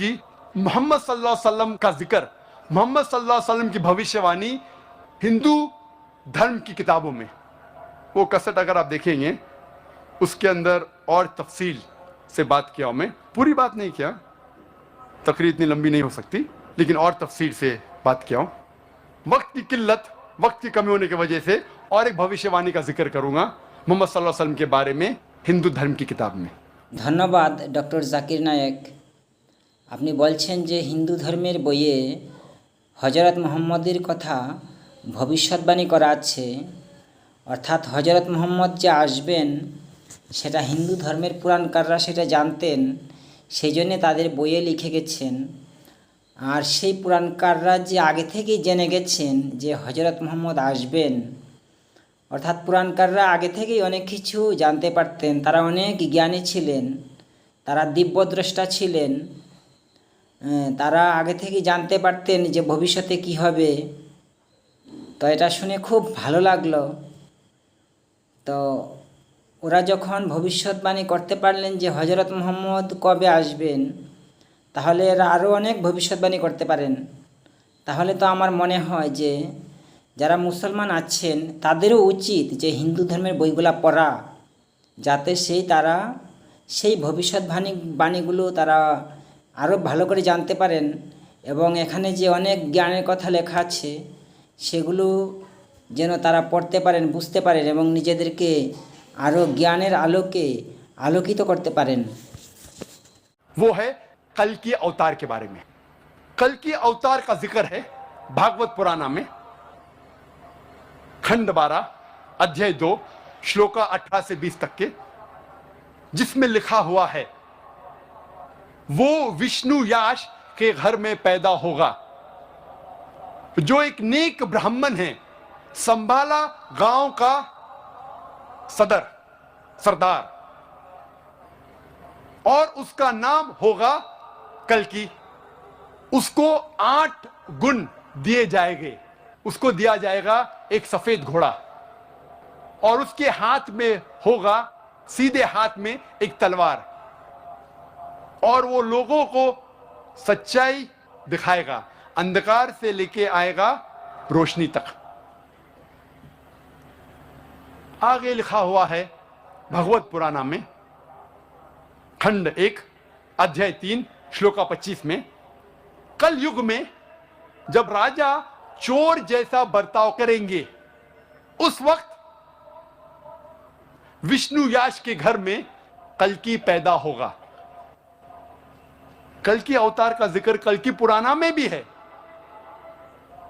कि मोहम्मद सल्लल्लाहु अलैहि वसल्लम का ज़िक्र, मोहम्मद सल्लल्लाहु अलैहि वसल्लम की भविष्यवाणी हिंदू धर्म की किताबों में। वो कसट अगर आप देखेंगे, उसके अंदर और तफसील से बात किया मैं। पूरी बात नहीं किया, तकरीर इतनी लंबी नहीं हो सकती, लेकिन और तफसील से बात किया हूँ। वक्त की किल्लत, वक्त की कमी होने की वजह से और एक भविष्यवाणी का ज़िक्र करूँगा मोहम्मद सल्लल्लाहु अलैहि वसल्लम के बारे में हिंदू धर्म की किताब में। धन्यवाद, डॉक्टर जाकिर नायक। আপনি বলছেন যে হিন্দু ধর্মের বইয়ে হজরত মোহাম্মদের কথা ভবিষ্যৎবাণী করা আছে। অর্থাৎ হজরত মোহাম্মদ যে আসবেন, সেটা হিন্দু ধর্মের পুরাণকাররা সেটা জানতেন সেই জন্যে তাদের বইয়ে লিখে গেছেন। আর সেই পুরাণকাররা যে আগে থেকেই জেনে গেছেন যে হজরত মোহাম্মদ আসবেন, অর্থাৎ পুরাণকাররা আগে থেকেই অনেক কিছু জানতে পারতেন, তারা অনেক জ্ঞানী ছিলেন, তারা দিব্যদ্রষ্টা ছিলেন তারা আগে থেকেই জানতে পারতেন যে ভবিষ্যতে কি হবে। তো এটা শুনে খুব ভালো লাগল। তো ওরা যখন ভবিষ্যৎবাণী করতে পারলেন যে হজরত মোহাম্মদ কবে আসবেন, তাহলে এরা আরও অনেক ভবিষ্যৎবাণী করতে পারেন। তাহলে তো আমার মনে হয় যে যারা মুসলমান আছেন, তাদেরও উচিত যে হিন্দু ধর্মের বইগুলা পড়া, যাতে সেই তারা সেই ভবিষ্যৎবাণী, বাণীগুলো তারা আরও ভালো করে জানতে পারেন এবং এখানে যে অনেক জ্ঞানের কথা লেখা আছে সেগুলো যেন তারা পড়তে পারেন বুঝতে পারেন এবং নিজেদেরকে আরও জ্ঞানের আলোকে আলোকিত করতে পারেন वो है कल की अवतार के बारे में कल की अवतार का जिक्र है भागवत पुराना में खंड बारह अध्याय दो श्लोका अठारह से बीस तक के जिसमें लिखा हुआ है वो विष्णु याश के घर में पैदा होगा। जो एक नेक ब्राह्मण है, संभाला गाँव का सदर, सरदार। और उसका नाम होगा कल की उसको आठ गुण दिए जाएँगे। उसको दिया जाएगा एक सफ़ेद घोड़ा। और उसके हाथ में होगा, सीधे हाथ में एक तलवार। और वो लोगों को सच्चाई दिखाएगा, अंधकार से लेके आएगा रोशनी तक। आगे लिखा हुआ है भगवत पुराना में, खंड एक, अध्याय तीन, श्लोका पच्चीस में कल युग में जब राजा चोर जैसा बर्ताव करेंगे, उस वक्त विष्णु याश के घर में कल की पैदा होगा। कल की अवतार का ज़िक्र कल की पुराना में भी है।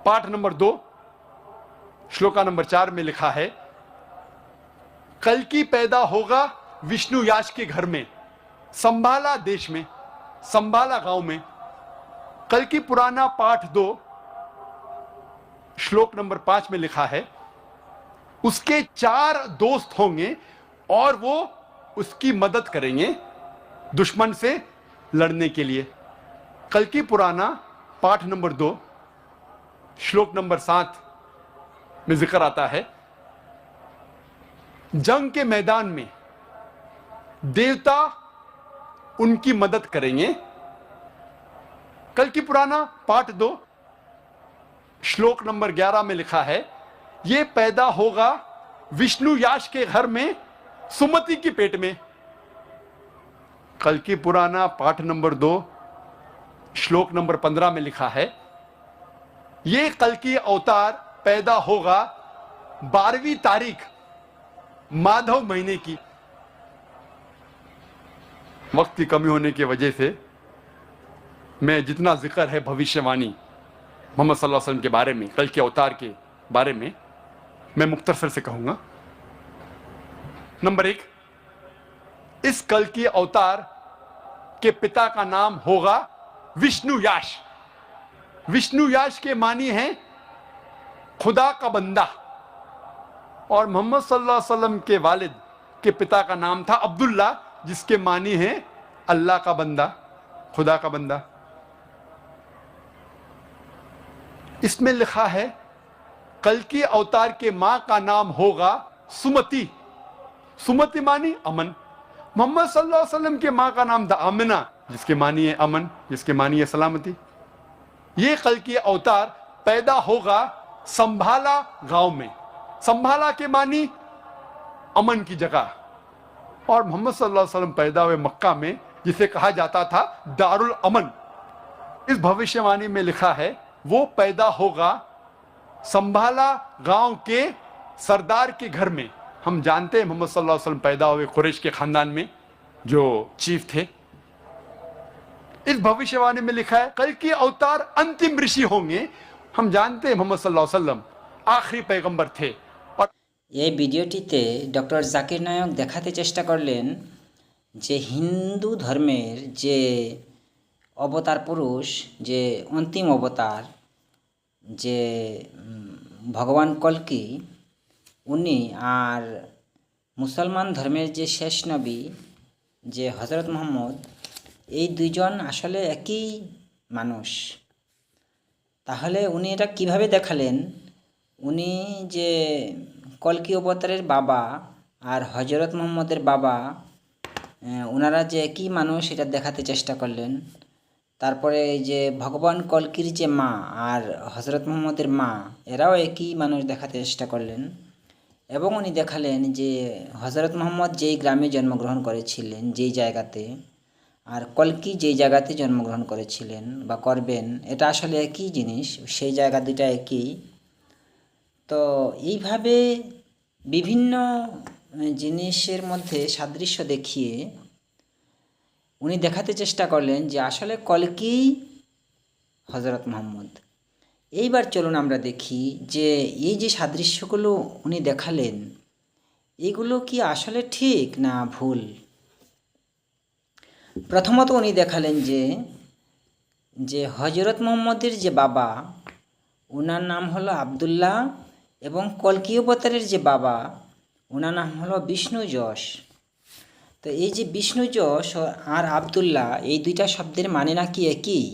पाठ नंबर दो, श्लोका नंबर चार में लिखा है, कल की पैदा होगा विष्णु याश के घर में, संभाला देश में, संभाला गाँव में। कल की पुराना पाठ दो, श्लोक नंबर पाँच में लिखा है, उसके चार दोस्त होंगे और वो उसकी मदद करेंगे दुश्मन से लड़ने के लिए। कल की पुराना पाठ नंबर दो, श्लोक नंबर सात में ज़िक्र आता है। जंग के मैदान में देवता उनकी मदद करेंगे। कल की पुराना पाठ दो, श्लोक नंबर ग्यारह में लिखा है यह पैदा होगा विष्णु याश के घर में, सुमति की पेट में। कल की पुराना पाठ नंबर दो, श्लोक नंबर पंद्रह में लिखा है, ये कल की अवतार पैदा होगा बारहवीं तारीख माधव महीने की। वक्त की कमी होने की वजह से मैं जितना ज़िक्र है भविष्यवाणी मोहम्मद सल्लल्लाहु अलैहि वसल्लम के बारे में, कल के अवतार के बारे में, मैं मुख्तसर से कहूँगा। नंबर एक इस कल की अवतार के पिता का नाम होगा विष्णु याश विष्णु याश के मानी हैं खुदा का बंदा। और मोहम्मद सल्लल्लाहु अलैहि वसल्लम के वालिद के पिता का नाम था अब्दुल्ला जिसके मानी हैं अल्लाह का बंदा, खुदा का बंदा। इसमें लिखा है, कल की अवतार के माँ का नाम होगा सुमति। सुमति मानी अमन। मोहम्मद सल्लल्लाहु वसल्लम के माँ का नाम था आमिना जिसके मानी है अमन जिसके मानी है सलामती ये कल की अवतार पैदा होगा संभाला गाँव में संभाला के मानी अमन की जगह और मोहम्मद सल्लल्लाहु अलैहि वसल्लम पैदा हुए मक्का में जिसे कहा जाता था दारुल अमन इस भविष्यवाणी में लिखा है वो पैदा होगा संभाला गाँव के सरदार के घर में हम जानते हैं मोहम्मद सल्लल्लाहु अलैहि वसल्लम पैदा हुए कुरैश के खानदान में जो चीफ थे इस भविष्यवाणी में लिखा है कल के अवतार अंतिम ऋषि होंगे हम जानते हैं मोहम्मद सल्लल्लाहु अलैहि वसल्लम आखिरी पैगंबर थे और এই ভিডিওটিতে ডক্টর জাকির নায়ক দেখাতে চেষ্টা করলেন যে হিন্দু ধর্মের যে অবতার পুরুষ যে অন্তিম অবতার যে উম, ভগবান কল্কি উনি আর মুসলমান ধর্মের যে শেষ নবী, যে হজরত মোহাম্মদ, এই দুইজন আসলে একই মানুষ। তাহলে উনি এটা কীভাবে দেখালেন? উনি যে কলকি অবতারের বাবা আর হজরত মোহাম্মদের বাবা ওনারা যে একই মানুষ, এটা দেখাতে চেষ্টা করলেন। তারপরে যে ভগবান কলকির যে মা আর হজরত মোহাম্মদের মা, এরাও একই মানুষ দেখাতে চেষ্টা করলেন। এবং উনি দেখালেন যে হজরত মোহাম্মদ যেই গ্রামে জন্মগ্রহণ করেছিলেন, যেই জায়গাতে, আর কলকি যেই জায়গাতে জন্মগ্রহণ করেছিলেন বা করবেন, এটা আসলে একই জিনিস, সেই জায়গা দুইটা একই। তো এইভাবে বিভিন্ন জিনিসের মধ্যে সাদৃশ্য দেখিয়ে উনি দেখাতে চেষ্টা করলেন যে আসলে কলকি হজরত মোহাম্মদ এইবার চলুন আমরা দেখি যে এই যে সাদৃশ্যগুলো উনি দেখালেন, এগুলো কি আসলে ঠিক না ভুল? প্রথমত উনি দেখালেন যে যে হজরত মোহাম্মদের যে বাবা ওনার নাম হলো আবদুল্লাহ এবং কলকি অবতারের যে বাবা ওনার নাম হলো বিষ্ণু যশ। তো এই যে বিষ্ণু যশ আর আবদুল্লাহ, এই দুইটা শব্দের মানে নাকি একই?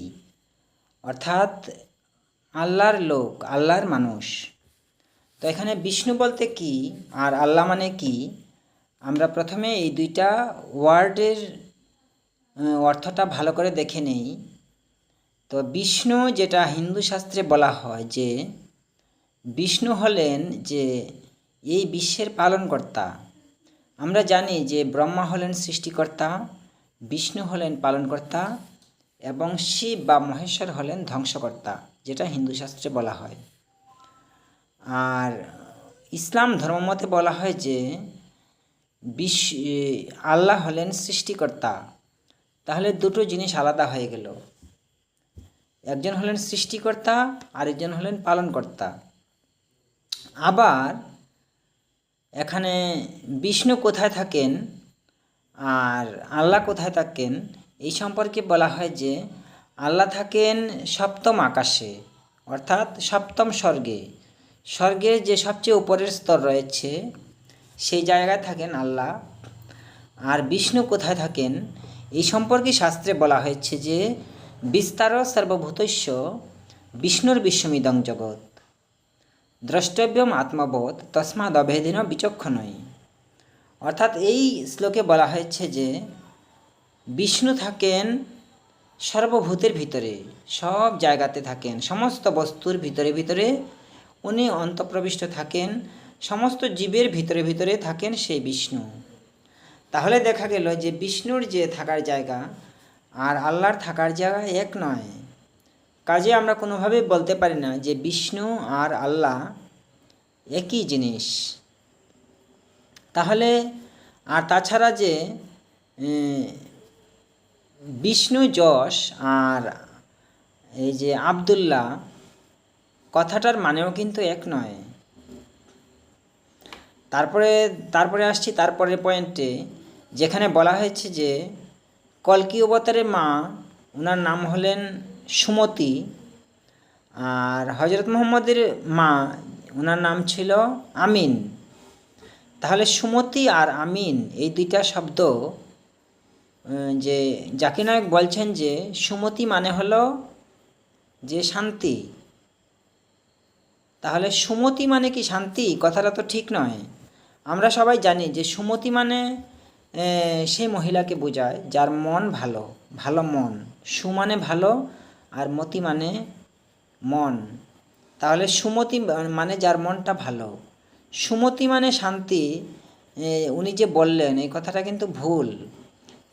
অর্থাৎ আল্লাহর লোক, আল্লাহর মানুষ। তো এখানে বিষ্ণু বলতে কি আর আল্লাহ মানে কি? আমরা প্রথমে এই দুইটা ওয়ার্ডের অর্থটা ভালো করে দেখে নেই। তো বিষ্ণু যেটা হিন্দু শাস্ত্রে বলা হয় যে, বিষ্ণু হলেন যে এই বিশ্বের পালনকর্তা। আমরা জানি যে ব্রহ্মা হলেন সৃষ্টিকর্তা, বিষ্ণু হলেন পালনকর্তা এবং শিব বা মহেশ্বর হলেন ধ্বংসকর্তা, যেটা হিন্দু শাস্ত্রে বলা হয়। আর ইসলাম ধর্মমতে বলা হয় যে বিশ্ব আল্লাহ হলেন সৃষ্টিকর্তা। তাহলে দুটো জিনিস আলাদা হয়ে গেল। একজন হলেন সৃষ্টিকর্তা, আরেকজন হলেন পালনকর্তা। আবার এখানে বিষ্ণু কোথায় থাকেন, আর আল্লাহ কোথায় থাকেন এই সম্পর্কে বলা হয় যে, আল্লাহ থাকেন সপ্তম আকাশে, অর্থাৎ সপ্তম স্বর্গে। স্বর্গের যে সবচেয়ে উপরের স্তর রয়েছে, সেই জায়গায় থাকেন আল্লাহ। আর বিষ্ণু কোথায় থাকেন? এই সম্পর্কে শাস্ত্রে বলা হয়েছে যে, বিস্তার সর্বভূতস্য বিষ্ণুর বিশ্বমিদং জগৎ। দ্রষ্টব্যম আত্মবোধ তসমাদ অভেদিন বিচক্ষণই অর্থাৎ এই শ্লোকে বলা হয়েছে যে বিষ্ণু থাকেন সর্বভূতের ভিতরে, সব জায়গাতে থাকেন, সমস্ত বস্তুর ভিতরে ভিতরে উনি অন্তঃপ্রবিষ্ট থাকেন, সমস্ত জীবের ভিতরে ভিতরে থাকেন সেই বিষ্ণু। তাহলে দেখা গেল যে বিষ্ণুর যে থাকার জায়গা আর আল্লাহর থাকার জায়গা এক নয়। কাজে আমরা কোনোভাবেই বলতে পারি না যে বিষ্ণু আর আল্লাহ একই জিনিস। তাহলে আর তাছাড়া যে বিষ্ণু, যশ আর এই যে আবদুল্লাহ, কথাটার মানেও কিন্তু এক নয়। তারপরে তারপরে আসছি তারপরের পয়েন্টে যেখানে বলা হয়েছে যে, কলকি অবতারের মা ওনার নাম হলেন সুমতি আর হজরত মোহাম্মদের মা ওনার নাম ছিল আমিন। তাহলে সুমতি আর আমিন, এই দুইটা শব্দ যে জাকির নায়ক বলছেন যে সুমতি মানে হলো যে শান্তি। তাহলে সুমতি মানে কি শান্তি? কথাটা তো ঠিক নয়। আমরা সবাই জানি যে সুমতি মানে সেই মহিলাকে বোঝায় যার মন ভালো ভালো মন। সু মানে ভালো আর মতি মানে মন। তাহলে সুমতি মানে যার মনটা ভালো। সুমতি মানে শান্তি উনি যে বললেন, এই কথাটা কিন্তু ভুল।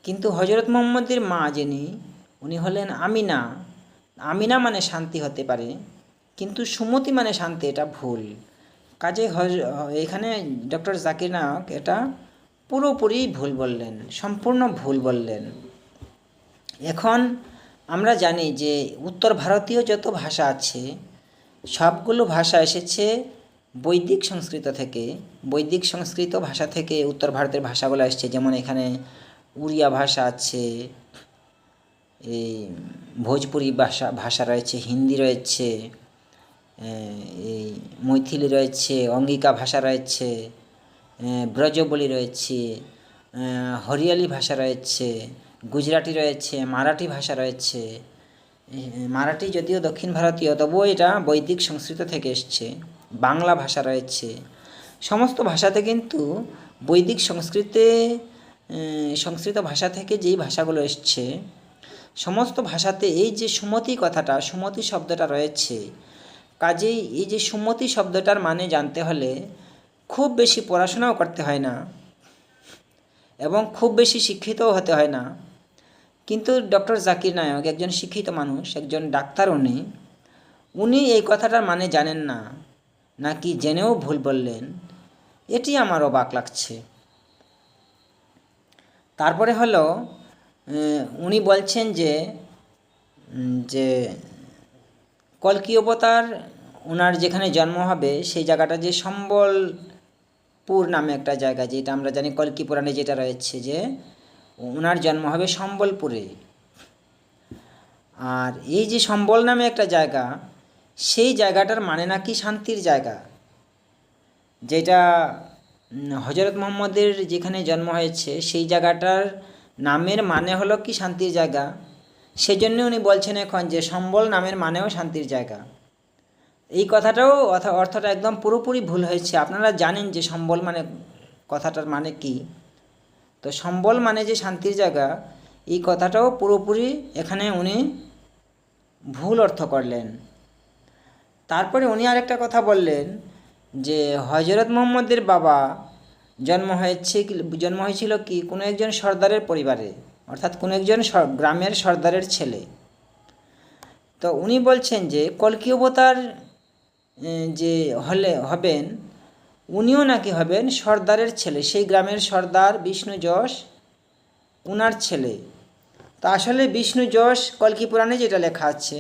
কিন্তু হজরত মোহাম্মদের মা যিনি, উনি হলেন আমিনা। আমিনা মানে শান্তি হতে পারে, কিন্তু সুমতি মানে শান্তি, এটা ভুল। কাজে এখানে ডক্টর জাকির নায়ক এটা পুরোপুরি ভুল বললেন, সম্পূর্ণ ভুল বললেন। এখন আমরা জানি যে উত্তর ভারতীয় যত ভাষা আছে, সবগুলো ভাষা এসেছে বৈদিক সংস্কৃত থেকে। বৈদিক সংস্কৃত ভাষা থেকে উত্তর ভারতের ভাষাগুলো এসেছে, যেমন এখানে উড়িয়া ভাষা আছে, এই ভোজপুরি ভাষা ভাষা রয়েছে, হিন্দি রয়েছে এই মৈথিলি রয়েছে, অঙ্গিকা ভাষা রয়েছে ব্রজবলি রয়েছে হরিয়ালি ভাষা রয়েছে, গুজরাটি রয়েছে, মারাঠি ভাষা রয়েছে মারাঠি যদিও দক্ষিণ ভারতীয়, তবুও এটা বৈদিক সংস্কৃত থেকে এসছে, বাংলা ভাষা রয়েছে, সমস্ত ভাষাতে কিন্তু বৈদিক সংস্কৃতে সংস্কৃত ভাষা থেকে যেই ভাষাগুলো এসছে, সমস্ত ভাষাতে এই যে সুমতি কথাটা, সুমতি শব্দটা রয়েছে, কাজেই এই যে সুমতি শব্দটার মানে জানতে হলে খুব বেশি পড়াশোনাও করতে হয় না এবং খুব বেশি শিক্ষিতও হতে হয় না। কিন্তু ডক্টর জাকির নায়ক একজন শিক্ষিত মানুষ, একজন ডাক্তার উনি উনি এই কথাটার মানে জানেন না, নাকি জেনেও ভুল বললেন, এটি আমার অবাক লাগছে। তারপরে হলো উনি বলছেন যে যে কলকি অবতার ওনার যেখানে জন্ম হবে, সেই জায়গাটা যে সম্বলপুর নামে একটা জায়গা, যেটা আমরা জানি কলকি পুরাণে যেটা রয়েছে যে ওনার জন্ম হবে সম্বলপুরে। আর এই যে সম্বল নামে একটা জায়গা, সেই জায়গাটার মানে নাকি শান্তির জায়গা, যেটা হজরত মোহাম্মদের যেখানে জন্ম হয়েছে, সেই জায়গাটার নামের মানে হলো কি শান্তির জায়গা? সেই জন্য উনি বলছেন এখন যে সম্বল নামের মানেও শান্তির জায়গা। এই কথাটাও অর্থটা একদম পুরোপুরি ভুল হয়েছে। আপনারা জানেন যে সম্বল মানে কথাটার মানে কি? তো সম্বল মানে যে শান্তির জায়গা, এই কথাটাও পুরোপুরি এখানে উনি ভুল অর্থ করলেন। তারপরে উনি আরেকটা কথা বললেন যে হজরত মোহাম্মদের বাবা জন্ম হয়েছে জন্ম হয়েছিল কি, কোনো একজন সর্দারের পরিবারে, অর্থাৎ কোনো একজন গ্রামের সর্দারের ছেলে। তো উনি বলছেন যে, কলকি অবতার যে হলে, হবেন, উনিও নাকি হবেন সর্দারের ছেলে, সেই গ্রামের সর্দার বিষ্ণু যশ, উনার ছেলে। তা আসলে বিষ্ণু যশ কলকি পুরাণে যেটা লেখা আছে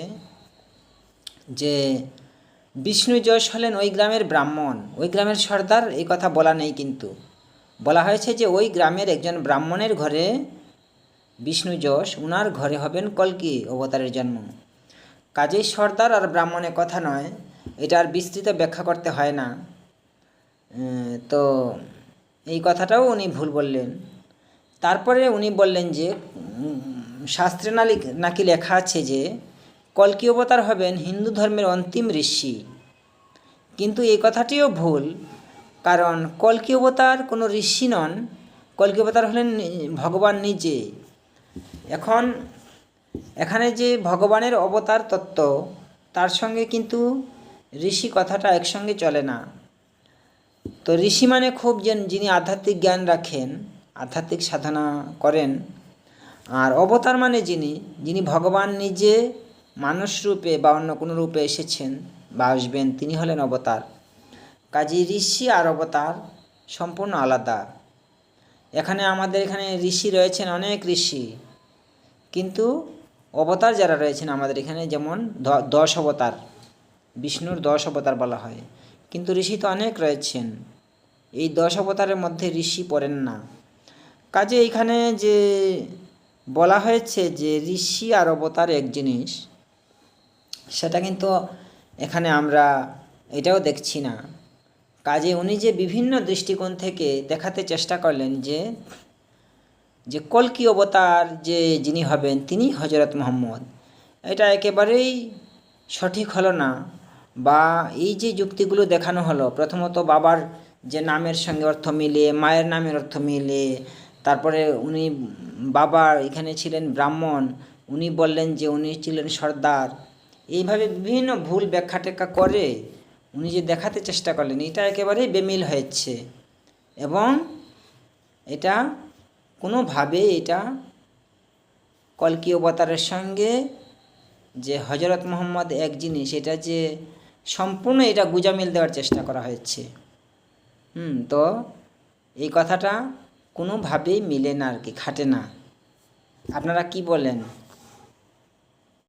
যে বিষ্ণু যশ হলেন ওই গ্রামের ব্রাহ্মণ। ওই গ্রামের সর্দার এই কথা বলা নেই কিন্তু। বলা হয়েছে যে ওই গ্রামের একজন ব্রাহ্মণের ঘরে বিষ্ণু যশ, উনার ঘরে হবেন কলকি অবতারের জন্ম। কাজেই সর্দার আর ব্রাহ্মণের কথা নয়, এটা আর বিস্তৃত ব্যাখ্যা করতে হয় না। তো এই কথাটাও উনি ভুল বললেন। তারপরে উনি বললেন যে শাস্ত্রে নাকি লেখা আছে যে কলকি অবতার হবেন হিন্দু ধর্মের অন্তিম ঋষি। কিন্তু এই কথাটিও ভুল, কারণ কলকি অবতার কোনো ঋষি নন কলকি অবতার হলেন ভগবান নিজে। এখন, এখানে যে ভগবানের অবতার তত্ত্ব, তার সঙ্গে কিন্তু ঋষি কথাটা একসঙ্গে চলে না। তো ঋষি মানে খুব যেন যিনি আধ্যাত্মিক জ্ঞান রাখেন, আধ্যাত্মিক সাধনা করেন, আর অবতার মানে যিনি যিনি ভগবান নিজে মানুষ রূপে বা অন্য কোনো রূপে এসেছেন বা আসবেন, তিনি হলেন অবতার। কাজী ঋষি আর অবতার সম্পূর্ণ আলাদা। এখানে আমাদের এখানে ঋষি রয়েছেন অনেক ঋষি। কিন্তু অবতার যারা রয়েছেন আমাদের এখানে যেমন দশ অবতার, বিষ্ণুর দশ অবতার বলা হয়। কিন্তু ঋষি তো অনেক রয়েছেন। এই দশ অবতারের মধ্যে ঋষি পড়েন না। কাজে এখানে যে বলা হয়েছে যে ঋষি আর অবতার এক জিনিস সেটা কিন্তু এখানে আমরা এটাও দেখছি না। কাজে উনি যে বিভিন্ন দৃষ্টিকোণ থেকে দেখাতে চেষ্টা করলেন যে যে কলকি অবতার যে যিনি হবেন, তিনি হজরত মোহাম্মদ, এটা একেবারেই সঠিক হলো না বা এই যে যুক্তিগুলো দেখানো হলো, প্রথমত বাবার যে নামের সঙ্গে অর্থ মিলে, মায়ের নামের অর্থ মিলে, তারপরে উনি বাবা এখানে ছিলেন ব্রাহ্মণ, উনি বললেন যে উনি ছিলেন সর্দার এইভাবে বিভিন্ন ভুল ব্যাখ্যা টেক্কা করে উনি যে দেখাতে চেষ্টা করলেন, এটা একেবারেই বেমিল হয়েছে। এবং এটা কোনোভাবে এটা কলকি অবতারের সঙ্গে যে হজরত মোহাম্মদ এক জিনিস এটা যে সম্পূর্ণ এটা গুজামিল দেওয়ার চেষ্টা করা হয়েছে। হুম, তো এই কথাটা কোনোভাবেই মিলে না আর কি, খাটে না। আপনারা কি বলেন?